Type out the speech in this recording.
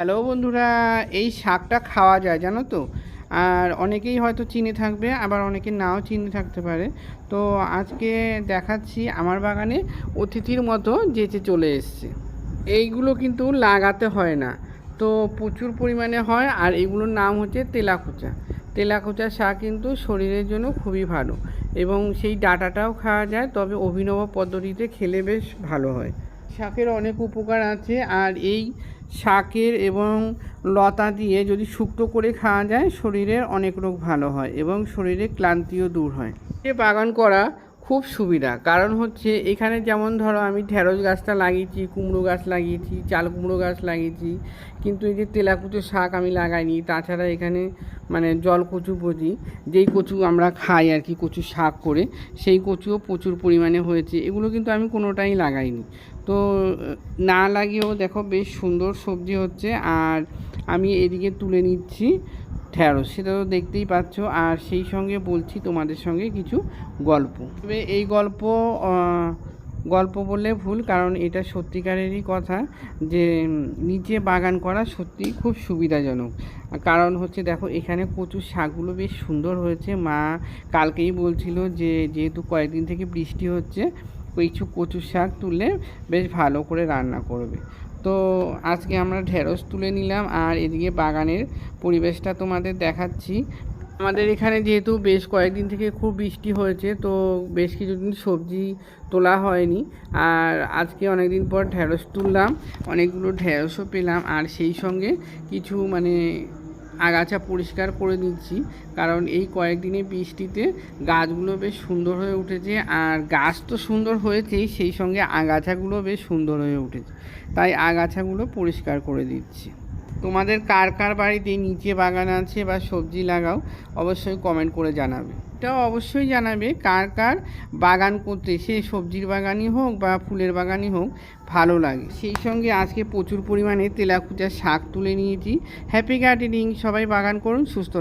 Hello বন্ধুরা, এই শাকটা খাওয়া যায়, জানো তো? আর অনেকেই হয়তো চিনে থাকবে, আবার অনেকে নাও চিনে থাকতে পারে। তো আজকে দেখাচ্ছি আমার বাগানে অতিথির মতো যেচে চলে এসছে। এইগুলো কিন্তু লাগাতে হয় না। তো প্রচুর পরিমাণে হয়, আর এগুলোর নাম হচ্ছে তেলাকুচা। তেলাকুচা শাক কিন্তু শরীরের জন্য খুবই ভালো এবং সেই ডাটাটাও খাওয়া যায়, তবে অভিনব পদ্ধতিতে খেলে বেশ ভালো হয়। শাকের অনেক উপকার আছে, আর এই শাকের এবং লতা দিয়ে যদি শুক্তো করে খাওয়া যায়, শরীরের অনেক রোগ ভালো হয় এবং শরীরে ক্লান্তিও দূর হয়। বাগান করা খুব সুবিধা। কারণ হচ্ছে এখানে যেমন ধরো আমি ঢেঁড়স গাছটা লাগিয়েছি, কুমড়ো গাছ লাগিয়েছি, চাল কুমড়ো গাছ লাগিয়েছি, কিন্তু এই যে তেলাকুচো শাক আমি লাগাইনি, তাছাড়া এখানে মানে জল কচু বজি যেই কচু আমরা খাই আর কি, কচু শাক করে, সেই কচুও প্রচুর পরিমাণে হয়েছে। এগুলো কিন্তু আমি কোনোটাই লাগাইনি। তো, না লাগিয়েও দেখো বেশ সুন্দর সবজি হচ্ছে। আর আমি এদিকে তুলে নিচ্ছি। ঢ্যাঁড়স সেটা তো দেখতেই পাচ্ছ। আর সেই সঙ্গে বলছি তোমাদের সঙ্গে কিছু গল্প। তবে এই গল্প গল্প বললে ভুল, কারণ এটা সত্যিকারেরই কথা যে নিচে বাগান করা সত্যি খুব সুবিধাজনক। কারণ হচ্ছে দেখো, এখানে কচু শাকগুলো বেশ সুন্দর হয়েছে। মা কালকেই বলছিল যে, যেহেতু কয়েকদিন থেকে বৃষ্টি হচ্ছে, কিছু কচু শাক তুলে বেশ ভালো করে রান্না করবে। তো আজকে আমরা ঢেঁড়স তুলে নিলাম, আর এদিকে বাগানের পরিবেশটা তোমাদের দেখাচ্ছি। আমাদের এখানে যেহেতু বেশ কয়েকদিন থেকে খুব বৃষ্টি হয়েছে, তো বেশ কিছুদিন সবজি তোলা হয়নি। আর আজকে অনেক দিন পর ঢেঁড়স তুললাম, অনেকগুলো ঢেঁড়সও পেলাম, আর সেই সঙ্গে কিছু মানে আগাছা পরিষ্কার করে নিচ্ছি। কারণ এই কয়েকদিনে বৃষ্টিতে গাছগুলো বেশ সুন্দর হয়ে উঠেছে, আর গাছ তো সুন্দর হয়েছেই, সেই সঙ্গে আগাছাগুলো বেশ সুন্দর হয়ে উঠেছে। তাই আগাছাগুলো পরিষ্কার করে দিচ্ছি। তোমাদের কার কার বাড়িতে নিচে বাগান আছে বা সবজি লাগাও, অবশ্যই কমেন্ট করে জানাবে। এটাও অবশ্যই জানাবে কার কার বাগান করতে, সে সবজির বাগানই হোক বা ফুলের বাগানই হোক, ভালো লাগে। সেই সঙ্গে আজকে প্রচুর পরিমাণে তেলাকুচার শাক তুলে নিয়েছি। হ্যাপি গার্ডেনিং সবাই বাগান করুন, সুস্থ